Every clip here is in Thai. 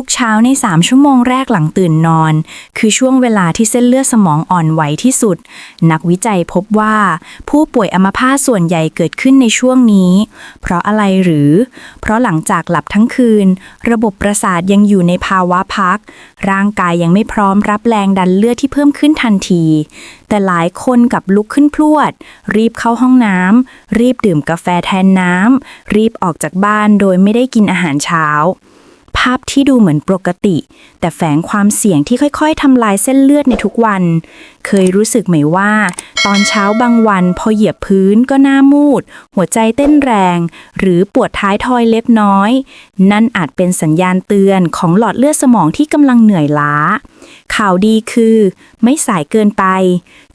ทุกเช้าใน 3 ชั่วโมงแรกหลังตื่นนอน คือช่วงเวลาที่เส้นเลือดสมองอ่อนไหวที่สุด นักวิจัยพบว่า ผู้ป่วยอัมพาตส่วนใหญ่เกิดขึ้นในช่วงนี้ เพราะอะไรหรือ เพราะหลังจากหลับทั้งคืน ระบบประสาทยังอยู่ในภาวะพัก ร่างกายยังไม่พร้อมรับแรงดันเลือดที่เพิ่มขึ้นทันที แต่หลายคนกับลุกขึ้นพรวด รีบเข้าห้องน้ำรีบดื่มกาแฟแทนน้ำรีบออกจากบ้านโดยไม่ได้กินอาหารเช้า ภาพที่ดูเหมือนปกติ แต่แฝงความเสี่ยงที่ค่อยๆทำลายเส้นเลือดในทุกวัน เคยรู้สึกไหมว่า ตอนเช้าบางวันพอเหยียบพื้นก็หน้ามูด หัวใจเต้นแรง หรือปวดท้ายทอยเล็กน้อย นั่นอาจเป็นสัญญาณเตือนของหลอดเลือดสมองที่กำลังเหนื่อยล้า ข่าวดีคือ ไม่สายเกินไป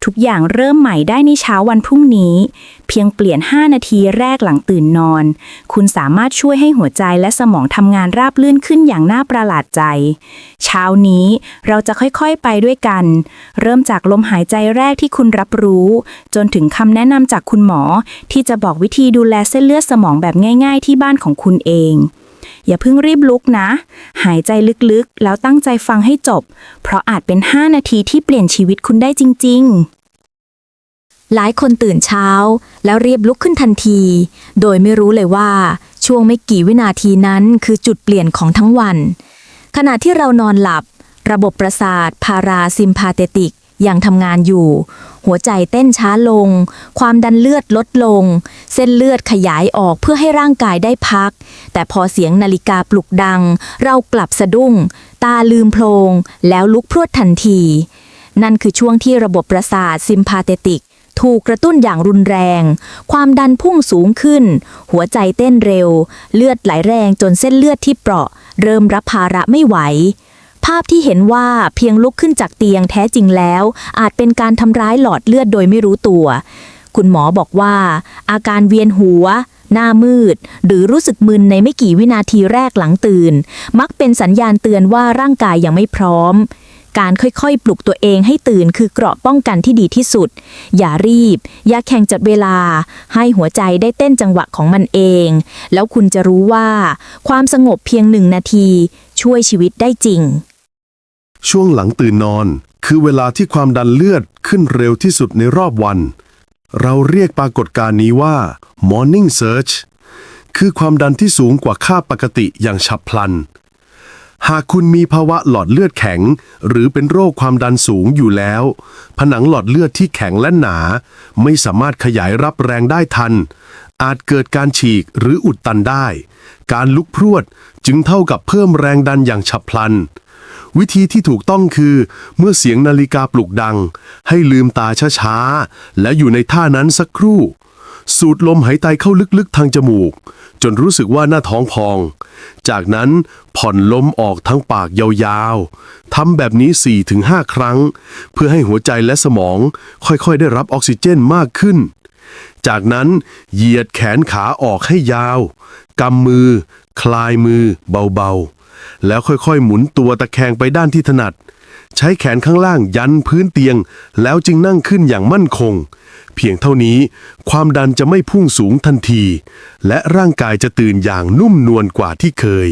ทุกอย่างเริ่มใหม่ได้ในเช้าวันพรุ่งนี้ เพียงเปลี่ยน 5 นาทีแรกหลังตื่นนอน คุณสามารถช่วยให้หัวใจและสมองทำงานราบลื่นขึ้นอย่างน่าประหลาดใจ เช้านี้เราจะค่อยๆไปด้วยกัน เริ่มจากลมหายใจแรกที่คุณรับรู้ จนถึงคำแนะนำจากคุณหมอ ที่จะบอกวิธีดูแลเส้นเลือดสมองแบบง่าย ๆ ที่บ้านของคุณเอง อย่าเพิ่งรีบลุกนะ หายใจลึกๆ แล้วตั้งใจฟังให้จบ เพราะอาจเป็น 5 นาทีที่เปลี่ยนชีวิตคุณได้จริง ๆหลายคนตื่นเช้า แล้วรีบลุกขึ้นทันที โดยไม่รู้เลยว่า ช่วงไม่กี่วินาทีนั้นคือจุดเปลี่ยนของทั้งวัน ขณะที่เรานอนหลับ ระบบประสาทพาราซิมพาเตติก ยังทำงานอยู่ หัวใจเต้นช้าลง ความดันเลือดลดลง เส้นเลือดขยายออกเพื่อให้ร่างกายได้พัก แต่พอเสียงนาฬิกาปลุกดัง เรากลับสะดุ้ง ตาลืมโพลง แล้วลุกพรวดทันที นั่นคือช่วงที่ระบบประสาทซิมพาเตติกถูกกระตุ้นอย่างรุนแรง ความดันพุ่งสูงขึ้น หัวใจเต้นเร็ว เลือดไหลแรงจนเส้นเลือดที่เปราะ เริ่มรับภาระไม่ไหว ภาพที่เห็นว่าเพียงลุกขึ้นจากเตียงแท้จริงแล้ว อาจเป็นการทำร้ายหลอดเลือดโดยไม่รู้ตัว คุณหมอบอกว่า อาการเวียนหัว หน้ามืด หรือรู้สึกมึนในไม่กี่วินาทีแรกหลังตื่น มักเป็นสัญญาณเตือนว่าร่างกายยังไม่พร้อมการค่อยๆ ปลุกตัวเองให้ตื่นคือเกราะป้องกันที่ดีที่สุด อย่ารีบ อย่าแข่งจัดเวลา ให้หัวใจได้เต้นจังหวะของมันเอง แล้วคุณจะรู้ว่า ความสงบเพียงหนึ่งนาที ช่วยชีวิตได้จริง ช่วงหลังตื่นนอน คือเวลาที่ความดันเลือดขึ้นเร็วที่สุดในรอบวัน เราเรียกปรากฏการณ์นี้ว่า morning surge คือความดันที่สูงกว่าค่าปกติอย่างฉับพลัน หากคุณมีภาวะหลอดเลือดแข็ง หรือเป็นโรคความดันสูงอยู่แล้ว ผนังหลอดเลือดที่แข็งและหนา ไม่สามารถขยายรับแรงได้ทัน อาจเกิดการฉีกหรืออุดตันได้ การลุกพรวดจึงเท่ากับเพิ่มแรงดันอย่างฉับพลัน วิธีที่ถูกต้องคือ เมื่อเสียงนาฬิกาปลุกดัง ให้ลืมตาช้าๆ และอยู่ในท่านั้นสักครู่ สูดลมหายใจเข้าลึกๆทางจมูก จนรู้สึกว่าหน้าท้องพอง จากนั้นผ่อนลมออกทั้งปากยาวๆทำแบบนี้ 4-5 ครั้ง เพื่อให้หัวใจและสมองค่อยๆ ได้รับออกซิเจนมากขึ้นจากนั้นเหยียดแขนขาออกให้ยาว กำมือ คลายมือเบาๆ แล้วค่อยๆ หมุนตัวตะแคงไปด้านที่ถนัด ใช้แขนข้างล่างยันพื้นเตียง แล้วจึงนั่งขึ้นอย่างมั่นคง เพียงเท่านี้ ความดันจะไม่พุ่งสูงทันที และร่างกายจะตื่นอย่างนุ่มนวลกว่าที่เคย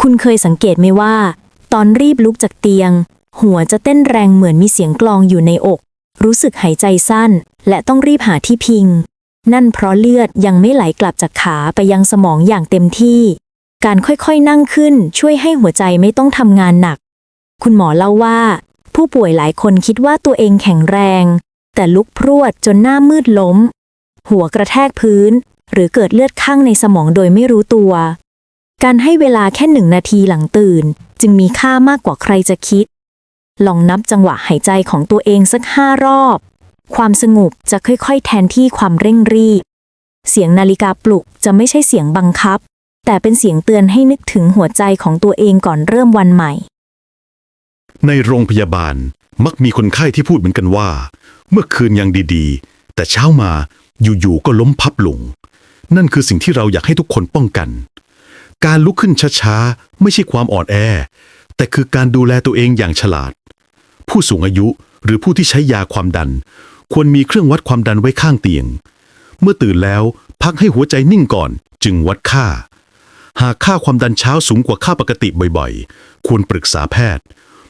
คุณเคยสังเกตไหมว่า ตอนรีบลุกจากเตียง หัวจะเต้นแรงเหมือนมีเสียงกลองอยู่ในอก รู้สึกหายใจสั้น และต้องรีบหาที่พิงนั่นเพราะเลือดยังไม่ไหลกลับจากขาไปยังสมองอย่างเต็มที่ การค่อยๆนั่งขึ้นช่วยให้หัวใจไม่ต้องทำงานหนัก คุณหมอเล่าว่า ผู้ป่วยหลายคนคิดว่าตัวเองแข็งแรง แต่ลุกพรวดจนหน้ามืดล้ม หัวกระแทกพื้น หรือเกิดเลือดข้างในสมองโดยไม่รู้ตัว การให้เวลาแค่หนึ่งนาทีหลังตื่น จึงมีค่ามากกว่าใครจะคิด ลองนับจังหวะหายใจของตัวเองสักห้ารอบ ความสงบจะค่อยๆ แทนที่ความเร่งรีบเสียงนาฬิกาปลุกจะไม่ใช่เสียงบังคับ แต่เป็นเสียงเตือนให้นึกถึงหัวใจของตัวเองก่อนเริ่มวันใหม่ ในโรงพยาบาลมักมีคนไข้ที่พูดเหมือนกันว่า เมื่อคืนยังดีๆ แต่เช้ามาอยู่ๆก็ล้มพับลง นั่นคือสิ่งที่เราอยากให้ทุกคนป้องกัน การลุกขึ้นช้าๆ ไม่ใช่ความอ่อนแอ แต่คือการดูแลตัวเองอย่างฉลาด ผู้สูงอายุหรือผู้ที่ใช้ยาความดัน ควรมีเครื่องวัดความดันไว้ข้างเตียง เมื่อตื่นแล้วพักให้หัวใจนิ่งก่อนจึงวัดค่า หากค่าความดันเช้าสูงกว่าค่าปกติบ่อยๆ ควรปรึกษาแพทย์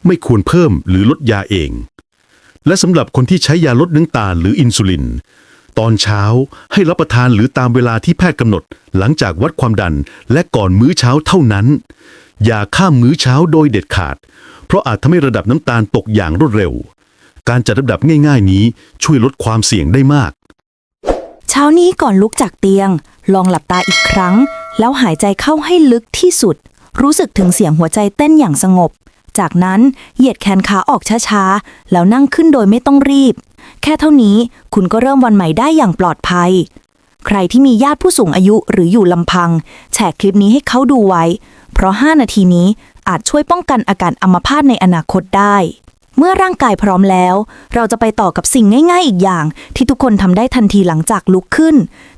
ไม่ควรเพิ่มหรือลดยาเอง และสำหรับคนที่ใช้ยาลดน้ำตาลหรืออินซูลิน ตอนเช้าให้รับประทานหรือตามเวลาที่แพทย์กำหนด หลังจากวัดความดันและก่อนมื้อเช้าเท่านั้น อย่าข้ามมื้อเช้าโดยเด็ดขาด เพราะอาจทำให้ระดับน้ำตาลตกอย่างรวดเร็ว การจัดระดับง่าย ๆ นี้ช่วยลดความเสี่ยงได้มาก เช้านี้ก่อนลุกจากเตียง ลองหลับตาอีกครั้ง แล้วหายใจเข้าให้ลึกที่สุด รู้สึกถึงเสียงหัวใจเต้นอย่างสงบ จากนั้นเหยียดแขนขาออกช้าๆ แล้วนั่งขึ้นโดยไม่ต้องรีบ แค่เท่านี้คุณก็เริ่มวันใหม่ได้อย่างปลอดภัย ใครที่มีญาติผู้สูงอายุหรืออยู่ลำพัง แชร์คลิปนี้ให้เขาดูไว้ เพราะ 5 นาทีนี้อาจช่วยป้องกันอาการอัมพาตในอนาคตได้ เมื่อร่างกายพร้อมแล้ว เราจะไปต่อกับสิ่งง่ายๆ อีกอย่าง ที่ทุกคนทำได้ทันทีหลังจากลุกขึ้น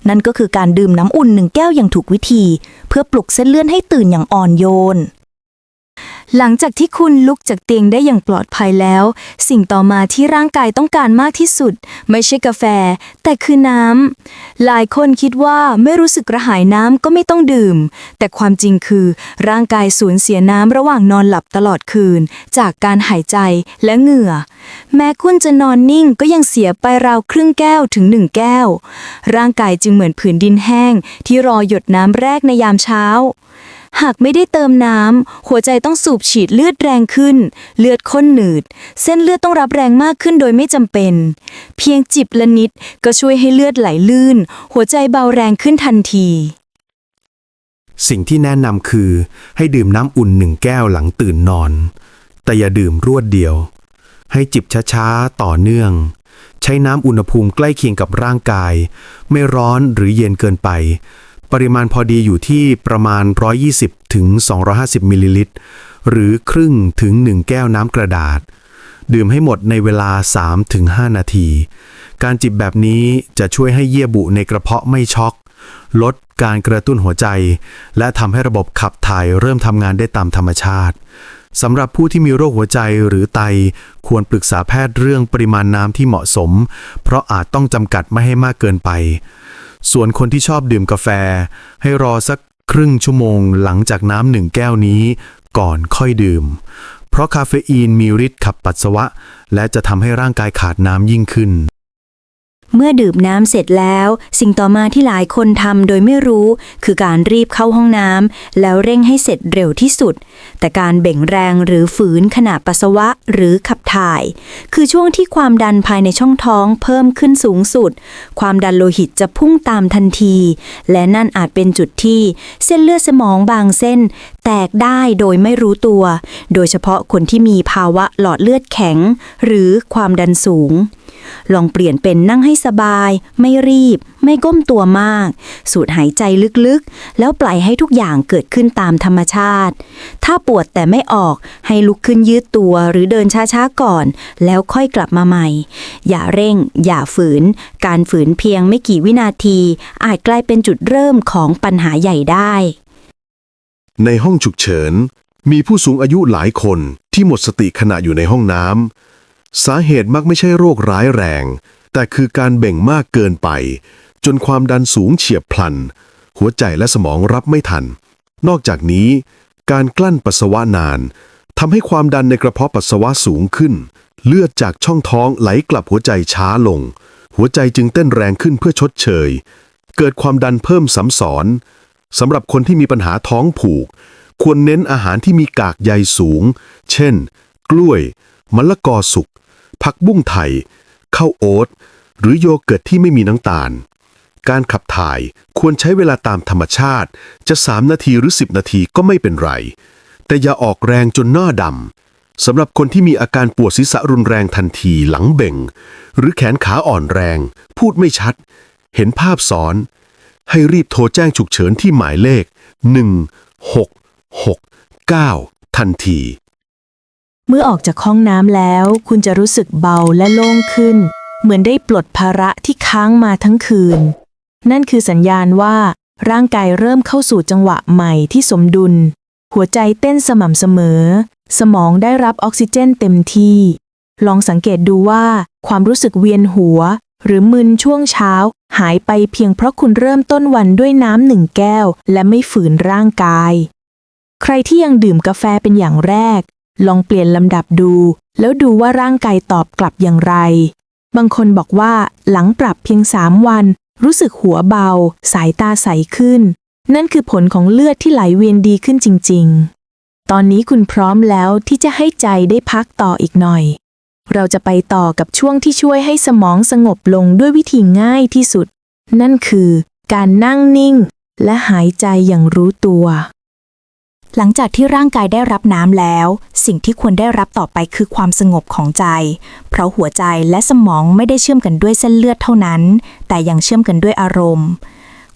นั่นก็คือการดื่มน้ำอุ่นหนึ่งแก้วอย่างถูกวิธี เพื่อปลุกเส้นเลือดให้ตื่นอย่างอ่อนโยน หลังจากที่คุณลุกจากเตียงได้อย่างปลอดภัยแล้ว สิ่งต่อมาที่ร่างกายต้องการมากที่สุด ไม่ใช่กาแฟ แต่คือน้ำหลายคนคิดว่าไม่รู้สึกกระหายน้ำก็ไม่ต้องดื่ม แต่ความจริงคือ ร่างกายสูญเสียน้ำระหว่างนอนหลับตลอดคืน จากการหายใจและเหงื่อ แม้คุณจะนอนนิ่งก็ยังเสียไปราวครึ่งแก้วถึงหนึ่งแก้ว ร่างกายจึงเหมือนผืนดินแห้ง ที่รอหยดน้ำแรกในยามเช้า หากไม่ได้เติมน้ำ หัวใจต้องสูบฉีดเลือดแรงขึ้น เลือดข้นหนืด เส้นเลือดต้องรับแรงมากขึ้นโดยไม่จำเป็น เพียงจิบละนิดก็ช่วยให้เลือดไหลลื่น หัวใจเบาแรงขึ้นทันที สิ่งที่แนะนำคือ ให้ดื่มน้ำอุ่นหนึ่งแก้วหลังตื่นนอน แต่อย่าดื่มรวดเดียว ให้จิบช้าๆ ต่อเนื่อง ใช้น้ำอุณหภูมิใกล้เคียงกับร่างกาย ไม่ร้อนหรือเย็นเกินไป ปริมาณพอดีอยู่ที่ประมาณ 120ถึง250มิลลิลิตร หรือครึ่งถึง 1 แก้วน้ำกระดาษ ดื่มให้หมดในเวลา 3-5 นาที การจิบแบบนี้จะช่วยให้เยื่อบุในกระเพาะไม่ช็อก ลดการกระตุ้นหัวใจ และทำให้ระบบขับถ่ายเริ่มทำงานได้ตามธรรมชาติสำหรับผู้ที่มีโรคหัวใจหรือไตควรปรึกษาแพทย์เรื่องปริมาณน้ำที่เหมาะสม เพราะอาจต้องจำกัดไม่ให้มากเกินไป ส่วนคนที่ชอบดื่มกาแฟ ให้รอสักครึ่งชั่วโมงหลังจากน้ำหนึ่งแก้วนี้ ก่อนค่อยดื่ม เพราะคาเฟอีนมีฤทธิ์ขับปัสสาวะ และจะทำให้ร่างกายขาดน้ำยิ่งขึ้น เมื่อดื่มน้ำเสร็จแล้ว สิ่งต่อมาที่หลายคนทำโดยไม่รู้ คือการรีบเข้าห้องน้ำแล้วเร่งให้เสร็จเร็วที่สุด แต่การเบ่งแรงหรือฝืนขณะปัสสาวะหรือขับถ่าย คือช่วงที่ความดันภายในช่องท้องเพิ่มขึ้นสูงสุด ความดันโลหิตจะพุ่งตามทันที และนั่นอาจเป็นจุดที่เส้นเลือดสมองบางเส้น แตกได้โดยไม่รู้ตัว โดยเฉพาะคนที่มีภาวะหลอดเลือดแข็ง หรือความดันสูง ลองเปลี่ยนเป็นนั่งให้สบาย ไม่รีบ ไม่ก้มตัวมาก สูดหายใจลึกๆ แล้วปล่อยให้ทุกอย่างเกิดขึ้นตามธรรมชาติ ถ้าปวดแต่ไม่ออกให้ลุกขึ้นยืดตัวหรือเดินช้าๆก่อน แล้วค่อยกลับมาใหม่ อย่าเร่ง อย่าฝืน การฝืนเพียงไม่กี่วินาที อาจกลายเป็นจุดเริ่มของปัญหาใหญ่ได้ ในห้องฉุกเฉิน มีผู้สูงอายุหลายคนที่หมดสติขณะอยู่ในห้องน้ำสาเหตุมักไม่ใช่โรคร้ายแรง แต่คือการเบ่งมากเกินไป จนความดันสูงเฉียบพลัน หัวใจและสมองรับไม่ทัน นอกจากนี้ การกลั้นปัสสาวะนานทำให้ความดันในกระเพาะปัสสาวะสูงขึ้น เลือดจากช่องท้องไหลกลับหัวใจช้าลง หัวใจจึงเต้นแรงขึ้นเพื่อชดเชย เกิดความดันเพิ่มซ้ำซ้อน สำหรับคนที่มีปัญหาท้องผูก ควรเน้นอาหารที่มีกากใยสูง เช่น กล้วย มะละกอสุก ผักบุ้งไทย ข้าวโอ๊ต หรือโยเกิร์ตที่ไม่มีน้ำตาล การขับถ่ายควรใช้เวลาตามธรรมชาติ จะ 3 นาทีหรือ 10 นาทีก็ไม่เป็นไร แต่อย่าออกแรงจนหน้าดำ สำหรับคนที่มีอาการปวดศีรษะรุนแรงทันทีหลังเบ่ง หรือแขนขาอ่อนแรง พูดไม่ชัด เห็นภาพซ้อน ให้รีบโทรแจ้งฉุกเฉินที่หมายเลข 1669 ทันที เมื่อออกจากห้องน้ำแล้ว คุณจะรู้สึกเบาและโล่งขึ้น เหมือนได้ปลดภาระที่ค้างมาทั้งคืน นั่นคือสัญญาณว่า ร่างกายเริ่มเข้าสู่จังหวะใหม่ที่สมดุล หัวใจเต้นสม่ำเสมอ สมองได้รับออกซิเจนเต็มที่ ลองสังเกตดูว่า ความรู้สึกเวียนหัว หรือมึนช่วงเช้า หายไปเพียงเพราะคุณเริ่มต้นวันด้วยน้ำหนึ่งแก้ว และไม่ฝืนร่างกาย ใครที่ยังดื่มกาแฟเป็นอย่างแรก ลองเปลี่ยนลำดับดู แล้วดูว่าร่างกายตอบกลับอย่างไร บางคนบอกว่าหลังปรับเพียงสามวัน รู้สึกหัวเบา สายตาใสขึ้น นั่นคือผลของเลือดที่ไหลเวียนดีขึ้นจริง ๆ ตอนนี้คุณพร้อมแล้วที่จะให้ใจได้พักต่ออีกหน่อย เราจะไปต่อกับช่วงที่ช่วยให้สมองสงบลงด้วยวิธีง่ายที่สุด นั่นคือ การนั่งนิ่ง และหายใจอย่างรู้ตัว หลังจากที่ร่างกายได้รับน้ำแล้ว สิ่งที่ควรได้รับต่อไปคือความสงบของใจ เพราะหัวใจและสมองไม่ได้เชื่อมกันด้วยเส้นเลือดเท่านั้น แต่ยังเชื่อมกันด้วยอารมณ์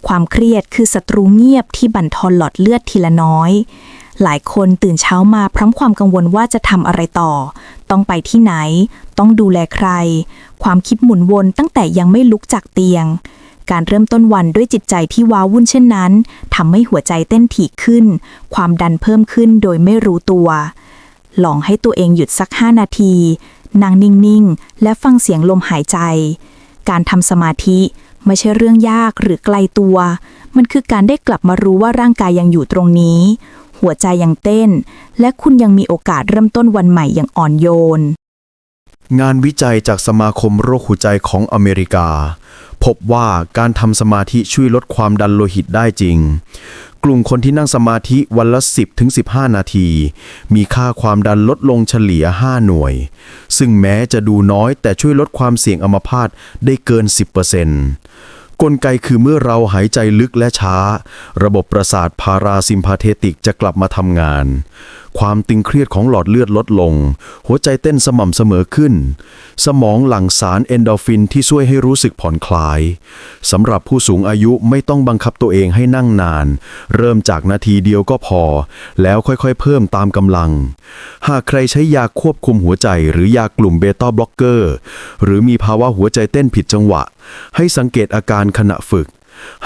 ความเครียดคือศัตรูเงียบที่บั่นทอนหลอดเลือดทีละน้อย หลายคนตื่นเช้ามาพร้อมความกังวลว่าจะทำอะไรต่อ ต้องไปที่ไหน ต้องดูแลใคร ความคิดหมุนวนตั้งแต่ยังไม่ลุกจากเตียง การเริ่มต้นวันด้วยจิตใจที่ว้าวุ่นเช่นนั้นทำให้หัวใจเต้นถี่ขึ้น ความดันเพิ่มขึ้นโดยไม่รู้ตัว ลองให้ตัวเองหยุดสัก5นาทีนั่งนิ่งๆ และฟังเสียงลมหายใจ การทำสมาธิไม่ใช่เรื่องยากหรือไกลตัว มันคือการได้กลับมารู้ว่าร่างกายยังอยู่ตรงนี้ หัวใจยังเต้น และคุณยังมีโอกาสเริ่มต้นวันใหม่อย่างอ่อนโยน งานวิจัยจากสมาคมโรคหัวใจของอเมริกา พบว่าการทำสมาธิช่วยลดความดันโลหิตได้จริง กลุ่มคนที่นั่งสมาธิวันละ 10ถึง15 นาที มีค่าความดันลดลงเฉลี่ย 5 หน่วย ซึ่งแม้จะดูน้อยแต่ช่วยลดความเสี่ยงอัมพาตได้เกิน 10% กลไกคือเมื่อเราหายใจลึกและช้า ระบบประสาทพาราซิมพาเทติกจะกลับมาทำงานความตึงเครียดของหลอดเลือดลดลง หัวใจเต้นสม่ำเสมอขึ้น สมองหลั่งสารเอนโดฟินที่ช่วยให้รู้สึกผ่อนคลายสำหรับผู้สูงอายุไม่ต้องบังคับตัวเองให้นั่งนาน เริ่มจากนาทีเดียวก็พอ แล้วค่อยๆ เพิ่มตามกำลัง หากใครใช้ยาควบคุมหัวใจ หรือยากลุ่มเบต้าบล็อกเกอร์ หรือมีภาวะหัวใจเต้นผิดจังหวะ ให้สังเกตอาการขณะฝึก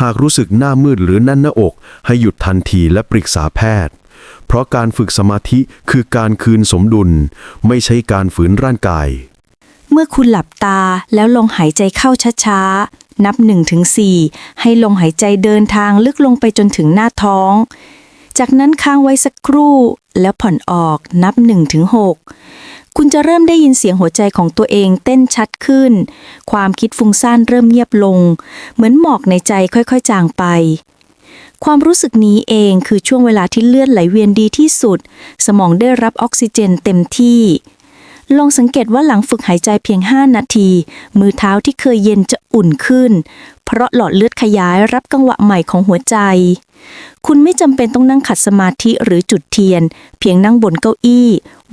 หากรู้สึกหน้ามืดหรือแน่นหน้าอก ให้หยุดทันทีและปรึกษาแพทย์ เพราะการฝึกสมาธิคือการคืนสมดุล ไม่ใช่การฝืนร่างกาย เมื่อคุณหลับตาแล้วลงหายใจเข้าช้าๆ นับ1ถึง4ให้ลมหายใจเดินทางลึกลงไปจนถึงหน้าท้อง จากนั้นค้างไว้สักครู่ แล้วผ่อนออกนับ1ถึง6คุณจะเริ่มได้ยินเสียงหัวใจของตัวเองเต้นชัดขึ้น ความคิดฟุ้งซ่านเริ่มเงียบลง เหมือนหมอกในใจค่อยๆ จางไป ความรู้สึกนี้เองคือช่วงเวลาที่เลือดไหลเวียนดีที่สุด สมองได้รับออกซิเจนเต็มที่ ลองสังเกตว่าหลังฝึกหายใจเพียง 5 นาที มือเท้าที่เคยเย็นจะอุ่นขึ้น เพราะหลอดเลือดขยายรับกังหวะใหม่ของหัวใจ คุณไม่จำเป็นต้องนั่งขัดสมาธิหรือจุดเทียน เพียงนั่งบนเก้าอี้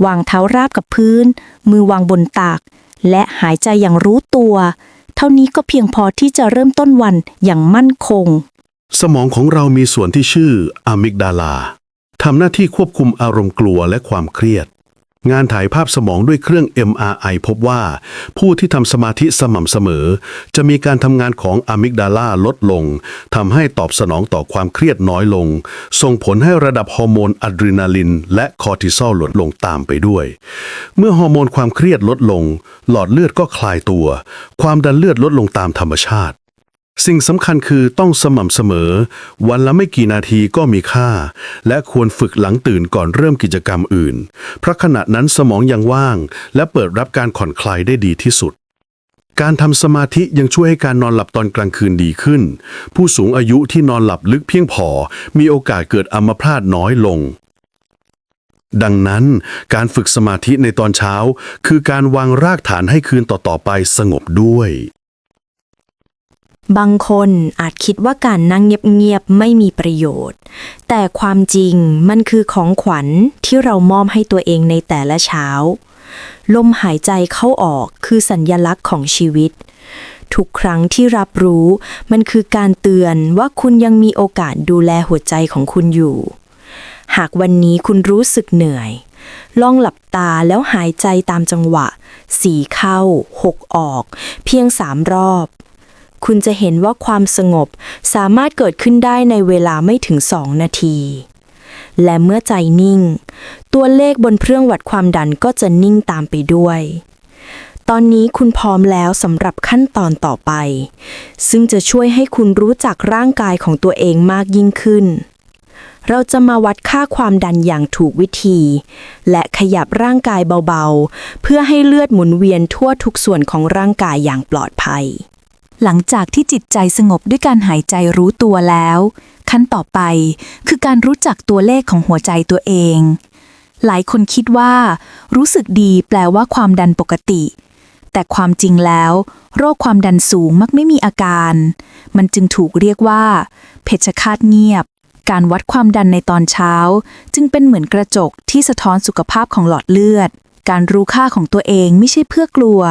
วางเท้าราบกับพื้น มือวางบนตัก และหายใจอย่างรู้ตัว เท่านี้ก็เพียงพอที่จะเริ่มต้นวันอย่างมั่นคง สมองของเรามีส่วนที่ชื่ออะมิกดาลาทำหน้าที่ควบคุมอารมณ์กลัวและความเครียด งานถ่ายภาพสมองด้วยเครื่อง MRI พบว่า ผู้ที่ทำสมาธิสม่ำเสมอ จะมีการทำงานของอะมิกดาลาลดลงทำให้ตอบสนองต่อความเครียดน้อยลง ส่งผลให้ระดับฮอร์โมนอะดรีนาลิน และคอร์ติซอลลดลงตามไปด้วย เมื่อฮอร์โมนความเครียดลดลง หลอดเลือดก็คลายตัว ความดันเลือดลดลงตามธรรมชาติ สิ่งสำคัญคือต้องสม่ำเสมอ วันละไม่กี่นาทีก็มีค่า และควรฝึกหลังตื่นก่อนเริ่มกิจกรรมอื่น เพราะขณะนั้นสมองยังว่าง และเปิดรับการผ่อนคลายได้ดีที่สุด การทำสมาธิยังช่วยให้การนอนหลับตอนกลางคืนดีขึ้น ผู้สูงอายุที่นอนหลับลึกเพียงพอ มีโอกาสเกิดอัมพาตน้อยลงดังนั้นการฝึกสมาธิในตอนเช้า คือการวางรากฐานให้คืนต่อๆไปสงบด้วย บางคนอาจคิดว่าการนั่งเงียบๆไม่มีประโยชน์ แต่ความจริงมันคือของขวัญที่เรามอบให้ตัวเองในแต่ละเช้า ลมหายใจเข้าออกคือสัญญลักษณ์ของชีวิต ทุกครั้งที่รับรู้มันคือการเตือนว่าคุณยังมีโอกาสดูแลหัวใจของคุณอยู่ หากวันนี้คุณรู้สึกเหนื่อย ลองหลับตาแล้วหายใจตามจังหวะ สีเข้าหกออก เพียงสามรอบ คุณจะเห็นว่าความสงบสามารถเกิดขึ้นได้ในเวลาไม่ถึงสองนาที และเมื่อใจนิ่ง ตัวเลขบนเครื่องวัดความดันก็จะนิ่งตามไปด้วย ตอนนี้คุณพร้อมแล้วสำหรับขั้นตอนต่อไป ซึ่งจะช่วยให้คุณรู้จักร่างกายของตัวเองมากยิ่งขึ้นเราจะมาวัดค่าความดันอย่างถูกวิธี และขยับร่างกายเบาๆ เพื่อให้เลือดหมุนเวียนทั่วทุกส่วนของร่างกายอย่างปลอดภัย หลังจากที่จิตใจสงบด้วยการหายใจรู้ตัวแล้ว ขั้นต่อไปคือการรู้จักตัวเลขของหัวใจตัวเอง หลายคนคิดว่า รู้สึกดีแปลว่าความดันปกติ แต่ความจริงแล้ว โรคความดันสูงมักไม่มีอาการ มันจึงถูกเรียกว่า เพชฌฆาตเงียบ การวัดความดันในตอนเช้า จึงเป็นเหมือนกระจกที่สะท้อนสุขภาพของหลอดเลือด การรู้ค่าของตัวเองไม่ใช่เพื่อกลัว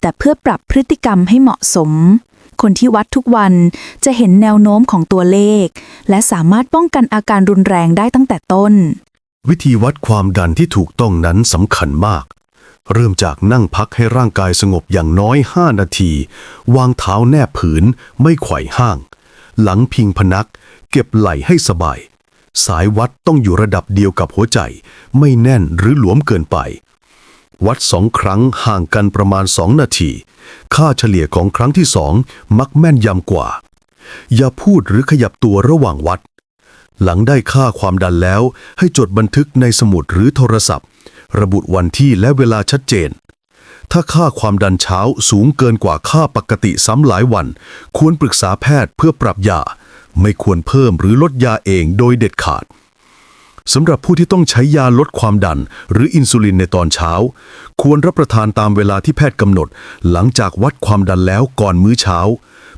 แต่เพื่อปรับพฤติกรรมให้เหมาะสม คนที่วัดทุกวันจะเห็นแนวโน้มของตัวเลข และสามารถป้องกันอาการรุนแรงได้ตั้งแต่ต้น วิธีวัดความดันที่ถูกต้องนั้นสำคัญมาก เริ่มจากนั่งพักให้ร่างกายสงบอย่างน้อย 5 นาที วางเท้าแนบผืน ไม่ไขว่ห้าง หลังพิงพนัก เก็บไหล่ให้สบาย สายวัดต้องอยู่ระดับเดียวกับหัวใจ ไม่แน่นหรือหลวมเกินไป วัดสองครั้งห่างกันประมาณ2นาที ค่าเฉลี่ยของครั้งที่สองมักแม่นยำกว่า อย่าพูดหรือขยับตัวระหว่างวัด หลังได้ค่าความดันแล้วให้จดบันทึกในสมุดหรือโทรศัพท์ ระบุวันที่และเวลาชัดเจน ถ้าค่าความดันเช้าสูงเกินกว่าค่าปกติซ้ำหลายวัน ควรปรึกษาแพทย์เพื่อปรับยา ไม่ควรเพิ่มหรือลดยาเองโดยเด็ดขาด สำหรับผู้ที่ต้องใช้ยาลดความดัน หรืออินซูลินในตอนเช้า ควรรับประทานตามเวลาที่แพทย์กำหนด หลังจากวัดความดันแล้วก่อนมื้อเช้า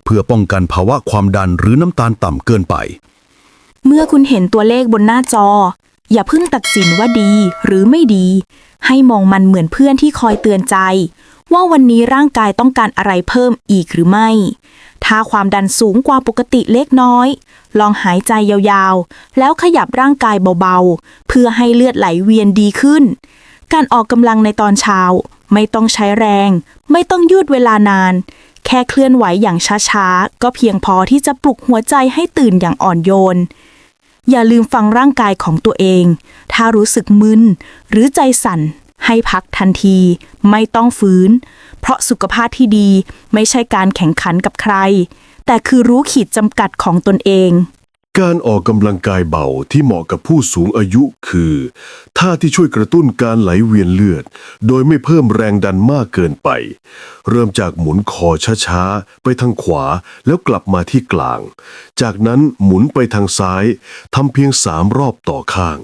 เพื่อป้องกันภาวะความดันหรือน้ำตาลต่ำเกินไป เมื่อคุณเห็นตัวเลขบนหน้าจอ อย่าเพิ่งตัดสินว่าดีหรือไม่ดี ให้มองมันเหมือนเพื่อนที่คอยเตือนใจ ว่าวันนี้ร่างกายต้องการอะไรเพิ่มอีกหรือไม่ ถ้าความดันสูงกว่าปกติเล็กน้อย ลองหายใจยาวๆ แล้วขยับร่างกายเบาๆ เพื่อให้เลือดไหลเวียนดีขึ้น การออกกำลังในตอนเช้า ไม่ต้องใช้แรง ไม่ต้องยืดเวลานาน แค่เคลื่อนไหวอย่างช้าๆ ก็เพียงพอที่จะปลุกหัวใจให้ตื่นอย่างอ่อนโยนอย่าลืมฟังร่างกายของตัวเอง ถ้ารู้สึกมึนหรือใจสั่น ให้พักทันที ไม่ต้องฟื้น เพราะสุขภาพที่ดีไม่ใช่การแข่งขันกับใคร แต่คือรู้ขีดจำกัดของตนเอง การออกกำลังกายเบาที่เหมาะกับผู้สูงอายุคือท่าที่ช่วยกระตุ้นการไหลเวียนเลือด โดยไม่เพิ่มแรงดันมากเกินไป เริ่มจากหมุนคอช้าๆ ไปทางขวาแล้วกลับมาที่กลาง จากนั้นหมุนไปทางซ้ายทำเพียงสามรอบต่อข้าง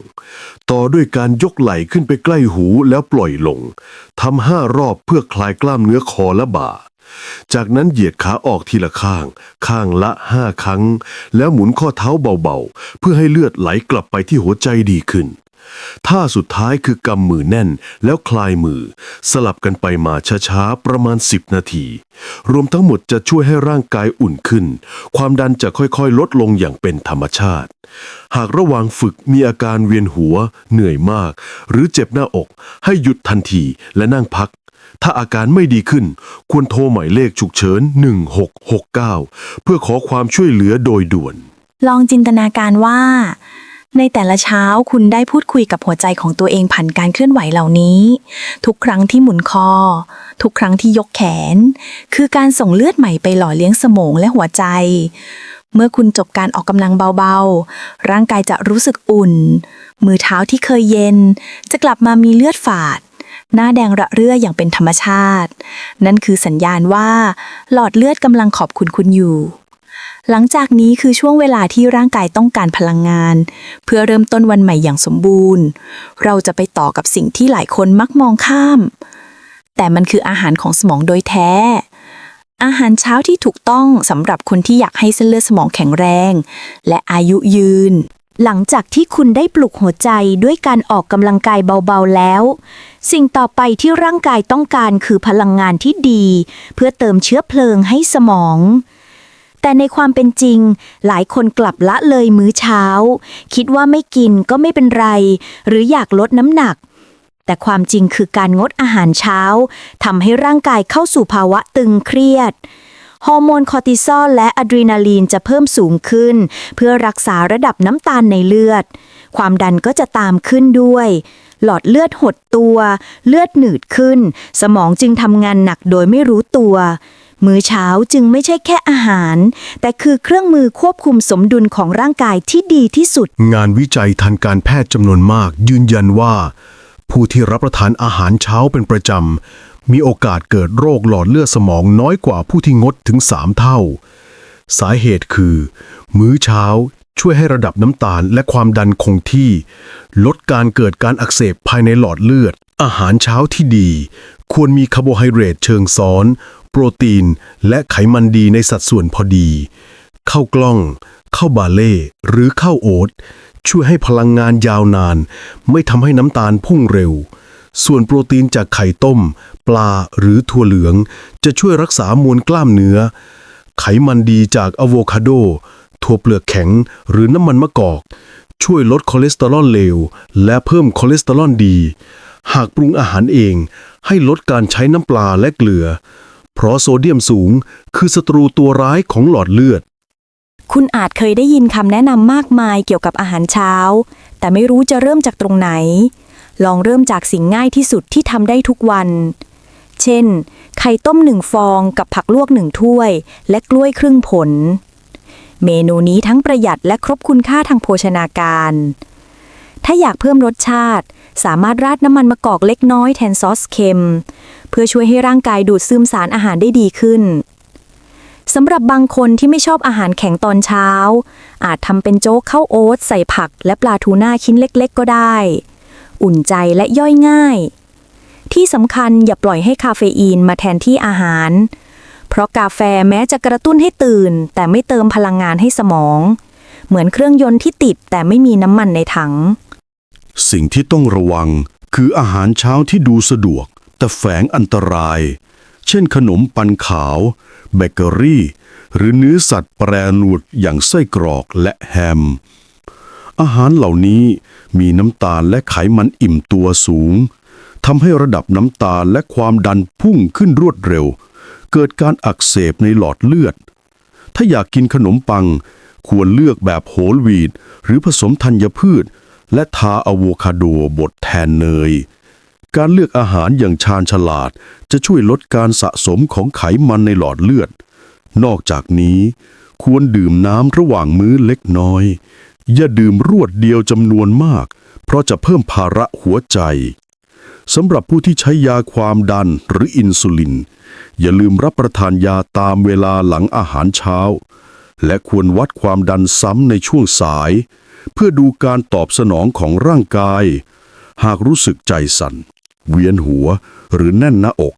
ต่อด้วยการยกไหล่ขึ้นไปใกล้หูแล้วปล่อยลงทำห้ารอบเพื่อคลายกล้ามเนื้อคอและบ่า จากนั้นเหยียดขาออกทีละข้าง ข้างละห้าครั้ง แล้วหมุนข้อเท้าเบาๆ เพื่อให้เลือดไหลกลับไปที่หัวใจดีขึ้น ท่าสุดท้ายคือกำมือแน่นแล้วคลายมือ สลับกันไปมาช้าๆ ประมาณ 10 นาที รวมทั้งหมดจะช่วยให้ร่างกายอุ่นขึ้น ความดันจะค่อยๆ ลดลงอย่างเป็นธรรมชาติ หากระหว่างฝึกมีอาการเวียนหัว เหนื่อยมาก หรือเจ็บหน้าอก ให้หยุดทันทีและนั่งพัก ถ้าอาการไม่ดีขึ้น ควรโทรหมายเลขฉุกเฉิน 1669 เพื่อขอความช่วยเหลือโดยด่วน ลองจินตนาการว่า ในแต่ละเช้าคุณได้พูดคุยกับหัวใจของตัวเองผ่านการเคลื่อนไหวเหล่านี้ ทุกครั้งที่หมุนคอ ทุกครั้งที่ยกแขน คือการส่งเลือดใหม่ไปหล่อเลี้ยงสมองและหัวใจเมื่อคุณจบการออกกำลังเบาๆ ร่างกายจะรู้สึกอุ่น มือเท้าที่เคยเย็น จะกลับมามีเลือดฝาด หน้าแดงระเรื่ออย่างเป็นธรรมชาติ นั่นคือสัญญาณว่า หลอดเลือดกำลังขอบคุณคุณอยู่ หลังจากนี้คือช่วงเวลาที่ร่างกายต้องการพลังงาน เพื่อเริ่มต้นวันใหม่อย่างสมบูรณ์ เราจะไปต่อกับสิ่งที่หลายคนมักมองข้าม แต่มันคืออาหารของสมองโดยแท้ อาหารเช้าที่ถูกต้องสำหรับคนที่อยากให้เส้นเลือดสมองแข็งแรง และอายุยืน หลังจากที่คุณได้ปลุกหัวใจด้วยการออกกำลังกายเบาๆแล้ว สิ่งต่อไปที่ร่างกายต้องการคือพลังงานที่ดี เพื่อเติมเชื้อเพลิงให้สมอง แต่ในความเป็นจริง หลายคนกลับละเลยมื้อเช้า คิดว่าไม่กินก็ไม่เป็นไร หรืออยากลดน้ำหนัก แต่ความจริงคือการงดอาหารเช้าทำให้ร่างกายเข้าสู่ภาวะตึงเครียด ฮอร์โมนคอร์ติซอลและอะดรีนาลีนจะเพิ่มสูงขึ้น เพื่อรักษาระดับน้ำตาลในเลือด ความดันก็จะตามขึ้นด้วย หลอดเลือดหดตัว เลือดหนืดขึ้น สมองจึงทำงานหนักโดยไม่รู้ตัว มื้อเช้าจึงไม่ใช่แค่อาหาร แต่คือเครื่องมือควบคุมสมดุลของร่างกายที่ดีที่สุด งานวิจัยทางการแพทย์จำนวนมากยืนยันว่า ผู้ที่รับประทานอาหารเช้าเป็นประจำ มีโอกาสเกิดโรคหลอดเลือดสมองน้อยกว่าผู้ที่งดถึง 3 เท่า สาเหตุคือ มื้อเช้าช่วยให้ระดับน้ำตาลและความดันคงที่ ลดการเกิดการอักเสบภายในหลอดเลือด อาหารเช้าที่ดี ควรมีคาร์โบไฮเดรตเชิงซ้อน โปรตีน และไขมันดีในสัดส่วนพอดีข้าวกล้องข้าวบาเล่หรือข้าวโอ๊ตช่วยให้พลังงานยาวนาน ไม่ทำให้น้ำตาลพุ่งเร็ว ส่วนโปรตีนจากไข่ต้ม ปลาหรือถั่วเหลือง จะช่วยรักษามวลกล้ามเนื้อ ไขมันดีจากอะโวคาโด ถั่วเปลือกแข็ง หรือน้ำมันมะกอก ช่วยลดคอเลสเตอรอลเลว และเพิ่มคอเลสเตอรอลดี หากปรุงอาหารเอง ให้ลดการใช้น้ำปลาและเกลือ เพราะโซเดียมสูง คือศัตรูตัวร้ายของหลอดเลือดคุณอาจเคยได้ยินคำแนะนำมากมายเกี่ยวกับอาหารเช้า แต่ไม่รู้จะเริ่มจากตรงไหน ลองเริ่มจากสิ่งง่ายที่สุดที่ทำได้ทุกวัน เช่น ไข่ต้มหนึ่งฟองกับผักลวกหนึ่งถ้วย และกล้วยครึ่งผล เมนูนี้ทั้งประหยัดและครบคุณค่าทางโภชนาการ ถ้าอยากเพิ่มรสชาติ สามารถราดน้ำมันมะกอกเล็กน้อยแทนซอสเค็ม เพื่อช่วยให้ร่างกายดูดซึมสารอาหารได้ดีขึ้นสำหรับบางคนที่ไม่ชอบอาหารแข็งตอนเช้า อาจทำเป็นโจ๊กข้าวโอ๊ตใส่ผักและปลาทูน่าชิ้นเล็กๆ ก็ได้ อุ่นใจและย่อยง่าย ที่สำคัญอย่าปล่อยให้คาเฟอีนมาแทนที่อาหาร เพราะกาแฟแม้จะกระตุ้นให้ตื่น แต่ไม่เติมพลังงานให้สมอง เหมือนเครื่องยนต์ที่ติดแต่ไม่มีน้ำมันในถัง สิ่งที่ต้องระวังคืออาหารเช้าที่ดูสะดวก แต่แฝงอันตราย เช่นขนมปันขาว เบเกอรี่ หรือเนื้อสัตว์แปรรูปอย่างไส้กรอกและแฮม อาหารเหล่านี้มีน้ำตาลและไขมันอิ่มตัวสูงทำให้ระดับน้ำตาลและความดันพุ่งขึ้นรวดเร็ว เกิดการอักเสบในหลอดเลือด ถ้าอยากกินขนมปัง ควรเลือกแบบโหลวีตหรือผสมธัญพืช และทาอะโวคาโดบดแทนเนย การเลือกอาหารอย่างชาญฉลาดจะช่วยลดการสะสมของไขมันในหลอดเลือด นอกจากนี้ ควรดื่มน้ำระหว่างมื้อเล็กน้อย อย่าดื่มรวดเดียวจำนวนมาก เพราะจะเพิ่มภาระหัวใจสำหรับผู้ที่ใช้ยาความดันหรืออินซูลิน อย่าลืมรับประทานยาตามเวลาหลังอาหารเช้า และควรวัดความดันซ้ำในช่วงสาย เพื่อดูการตอบสนองของร่างกาย หากรู้สึกใจสั่น เวียนหัวหรือแน่นหน้าอก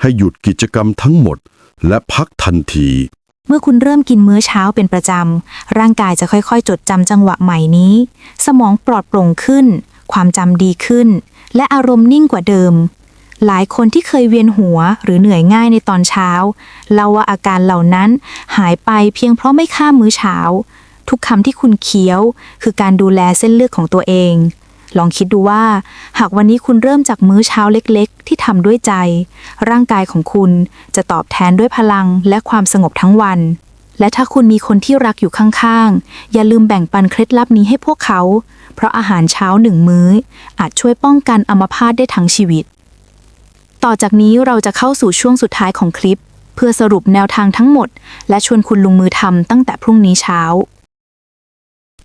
ให้หยุดกิจกรรมทั้งหมดและพักทันที เมื่อคุณเริ่มกินมื้อเช้าเป็นประจำ ร่างกายจะค่อยๆ จดจำจังหวะใหม่นี้ สมองปลอดโปร่งขึ้น ความจำดีขึ้น และอารมณ์นิ่งกว่าเดิม หลายคนที่เคยเวียนหัวหรือเหนื่อยง่ายในตอนเช้าเล่าว่าอาการเหล่านั้นหายไปเพียงเพราะไม่ข้ามมื้อเช้า ทุกคำที่คุณเคี้ยว คือการดูแลเส้นเลือดของตัวเอง ลองคิดดูว่า หากวันนี้คุณเริ่มจากมื้อเช้าเล็กๆ ที่ทำด้วยใจ ร่างกายของคุณจะตอบแทนด้วยพลังและความสงบทั้งวัน และถ้าคุณมีคนที่รักอยู่ข้างๆ อย่าลืมแบ่งปันเคล็ดลับนี้ให้พวกเขา เพราะอาหารเช้าหนึ่งมื้อ อาจช่วยป้องกันอัมพาตได้ทั้งชีวิต ต่อจากนี้เราจะเข้าสู่ช่วงสุดท้ายของคลิป เพื่อสรุปแนวทางทั้งหมด และชวนคุณลงมือทำตั้งแต่พรุ่งนี้เช้า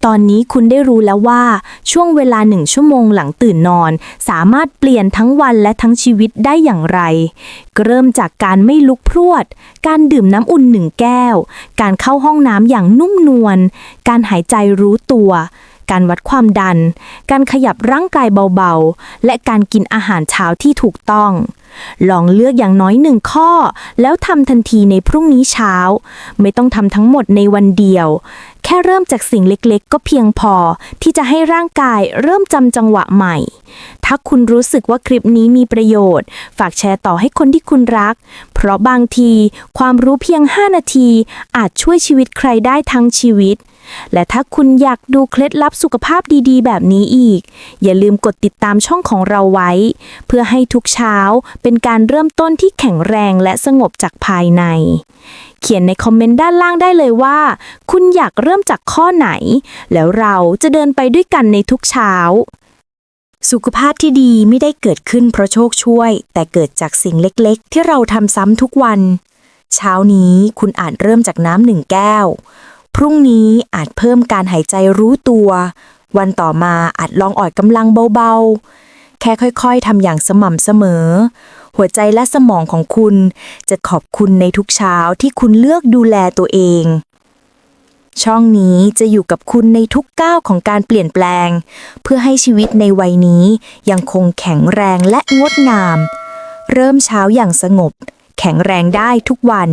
ตอนนี้คุณได้รู้แล้วว่า ช่วงเวลาหนึ่งชั่วโมงหลังตื่นนอน สามารถเปลี่ยนทั้งวันและทั้งชีวิตได้อย่างไร เริ่มจากการไม่ลุกพรวด การดื่มน้ำอุ่นหนึ่งแก้ว การเข้าห้องน้ำอย่างนุ่มนวล การหายใจรู้ตัว การวัดความดัน การขยับร่างกายเบาๆ และการกินอาหารเช้าที่ถูกต้อง ลองเลือกอย่างน้อยหนึ่งข้อ แล้วทำทันทีในพรุ่งนี้เช้า ไม่ต้องทำทั้งหมดในวันเดียว แค่เริ่มจากสิ่งเล็กๆ ก็เพียงพอที่จะให้ร่างกายเริ่มจำจังหวะใหม่ ถ้าคุณรู้สึกว่าคลิปนี้มีประโยชน์ ฝากแชร์ต่อให้คนที่คุณรัก เพราะบางที ความรู้เพียง 5 นาที อาจช่วยชีวิตใครได้ทั้งชีวิต และถ้าคุณอยากดูเคล็ดลับสุขภาพดีๆ แบบนี้อีก อย่าลืมกดติดตามช่องของเราไว้ เพื่อให้ทุกเช้าเป็นการเริ่มต้นที่แข็งแรงและสงบจากภายใน เขียนในคอมเมนต์ด้านล่างได้เลยว่า คุณอยากเริ่มจากข้อไหน แล้วเราจะเดินไปด้วยกันในทุกเช้า สุขภาพที่ดีไม่ได้เกิดขึ้นเพราะโชคช่วย แต่เกิดจากสิ่งเล็กๆ ที่เราทำซ้ำทุกวัน เช้านี้คุณอาจเริ่มจากน้ำหนึ่งแก้ว พรุ่งนี้อาจเพิ่มการหายใจรู้ตัว วันต่อมาอาจลองอ่อยกำลังเบาๆ แค่ค่อยๆทำอย่างสม่ำเสมอ หัวใจและสมองของคุณจะขอบคุณในทุกเช้าที่คุณเลือกดูแลตัวเอง ช่องนี้จะอยู่กับคุณในทุกก้าวของการเปลี่ยนแปลง เพื่อให้ชีวิตในวัยนี้ยังคงแข็งแรงและงดงาม เริ่มเช้าอย่างสงบ แข็งแรงได้ทุกวัน